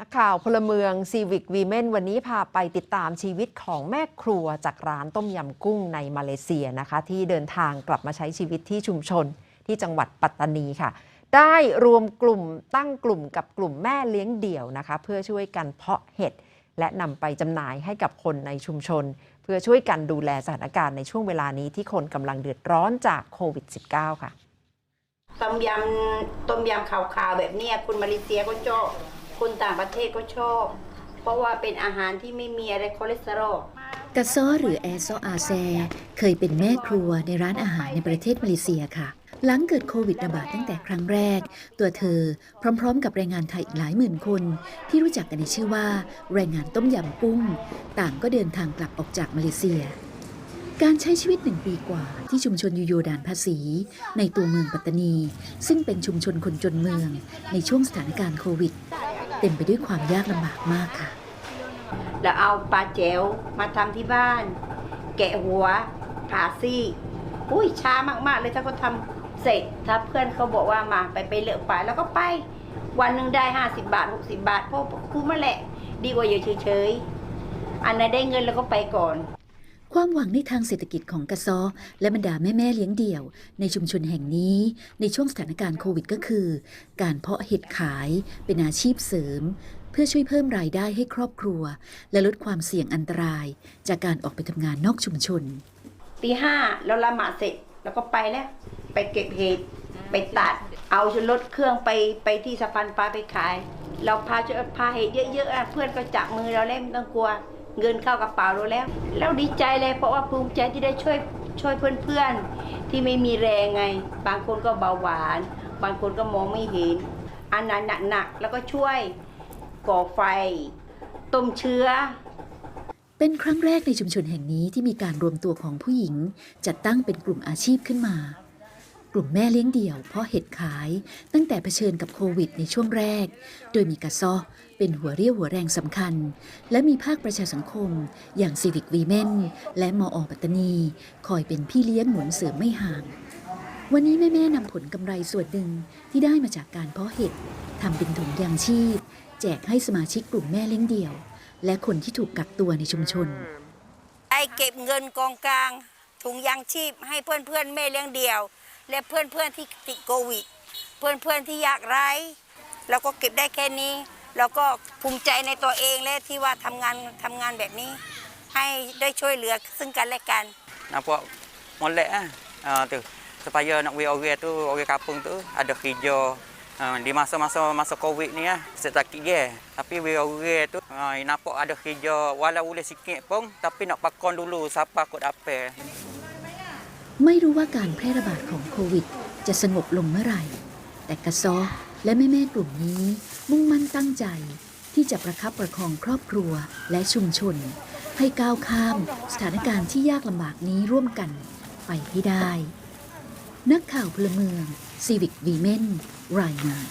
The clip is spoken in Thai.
นักข่าวพลเมือง Civic Women วันนี้พาไปติดตามชีวิตของแม่ครัวจากร้านต้มยำกุ้งในมาเลเซียนะคะ ที่เดินทางกลับมาใช้ชีวิตที่ชุมชนที่จังหวัดปัตตานีค่ะ ได้รวมกลุ่มตั้งกลุ่มกับกลุ่มแม่เลี้ยงเดี่ยวนะคะ เพื่อช่วยกันเพาะเห็ด และนำไปจำหน่ายให้กับคนในชุมชน เพื่อช่วยกันดูแลสถานการณ์ในช่วงเวลานี้ที่คนกำลังเดือดร้อนจากโควิด -19 ค่ะต้มยำต้มยำขาวๆแบบนี้ยคนมาเลเซียก็ชอบ คนต่างประเทศก็ชอบ เพราะว่าเป็นอาหารที่ไม่มีอะไรคอเลสเตอรอลกาซอหรือแอซออาแซ เคยเป็นแม่ครัวในร้านอาหารในประเทศมาเลเซียค่ะ หลังเกิดโควิดระบาดตั้งแต่ครั้งแรก ตัวเธอพร้อมๆ กับแรงงานไทยอีกหลายหมื่นคน ที่รู้จักกันในชื่อว่า แรงงานต้มยำกุ้ง ต่างก็เดินทางกลับออกจากมาเลเซีย การใช้ชีวิตหนึ่งปีกว่าที่ชุมชนยูโยดานภาษี ในตัวเมืองปัตตานี ซึ่งเป็นชุมชนคนจนเมืองในช่วงสถานการณ์โควิด เต็มไปด้วยความยากลำบากมากค่ะ แล้วเอาปลาแจ๋วมาทำที่บ้าน แกะหัวผ่าซี่อุ้ยช้ามากๆเลยถ้าเขาทำเสร็จถ้าเพื่อนเขาบอกว่ามาไปไปเลือกไปแล้วก็ไป วันหนึ่งได้ 50 บาท 60 บาทเพราะคุ้มมาแหละ ดีกว่าอยู่เฉยๆอันไหนได้เงินแล้วก็ไปก่อน ความหวังในทางเศรษฐกิจของกระซอและบรรดาแม่แม่ๆเลี้ยงเดี่ยว ในชุมชนแห่งนี้ ในช่วงสถานการณ์โควิดก็คือ การเพาะเห็ดขายเป็นอาชีพเสริม เพื่อช่วยเพิ่มรายได้ให้ครอบครัว และลดความเสี่ยงอันตราย จากการออกไปทำงานนอกชุมชน ตีห้าแล้วละหมาดเสร็จแล้วก็ไปแล้ว ไปเก็บเห็ดไปตัด เอาชนรถเครื่องไปไปที่สะพานปลาไปขาย เราพาพาเห็ดเยอะๆเพื่อนก็จับมือเราแล้วไม่ต้องกลัว เงินเข้ากระเป๋าเราแล้ว แล้วดีใจเลยเพราะว่าภูมิใจที่ได้ช่วยช่วยเพื่อนๆ ที่ไม่มีแรงไง บางคนก็เบาหวาน บางคนก็มองไม่เห็น อันนั้นหนักๆแล้วก็ช่วยก่อไฟ ต้มเชื้อ เป็นครั้งแรกในชุมชนแห่งนี้ที่มีการรวมตัวของผู้หญิง จัดตั้งเป็นกลุ่มอาชีพขึ้นมา ลุ่มแม่เลี้ยงเดี่ยวเพราะเห็ดขายตั้งแต่เผชิญกับโควิดในช่วงแรก โดยมีกระซอเป็นหัวเรี่ยวหัวแรงสำคัญ และมีภาคประชาสังคม อย่าง Civic Women และมอปัตตานี คอยเป็นพี่เลี้ยงหมุนเสริมไม่ห่าง วันนี้แม่ๆนำผลกำไรส่วนหนึ่งที่ได้มาจากการเพาะเห็ดทำเป็นถุงยางชีพ แจกให้สมาชิกกลุ่มแม่เลี้ยงเดี่ยว และคนที่ถูกกักตัวในชุมชนไอเก็บเงินกองกลางถุงยางชีพให้เพื่อนเพื่อนๆแม่เลี้ยงเดี่ยว และเพื่อนเพื่อนๆที่ติดโควิด เพื่อนเพื่อนๆที่ยากไร้เราก็เก็บได้แค่นี้แล้วก็ภูมิใจในตัวเองและที่ว่าทำงานทำงานแบบนี้ ให้ได้ช่วยเหลือซึ่งกันและกัน nampak molek ah uh, tu supaya nak we orang tu orang kampung tu ada kerja uh, di masa-masa masa covid ni ah sedikit je tapi we orang tu uh, nampak ada kerja walau boleh sikit pun tapi nak pakon dulu siapa kot dapat ไม่รู้ว่าการแพร่ระบาดของโควิด จะสงบลงเมื่อไหร่ แต่กระซอและแม่แม่กลุ่มนี้มุ่งมั่นตั้งใจ ที่จะประคับประคองครอบครัวและชุมชน ให้ก้าวข้ามสถานการณ์ที่ยากลำบากนี้ร่วมกันไปให้ได้ นักข่าวพลเมืองซีวิกวีเมนรายงาน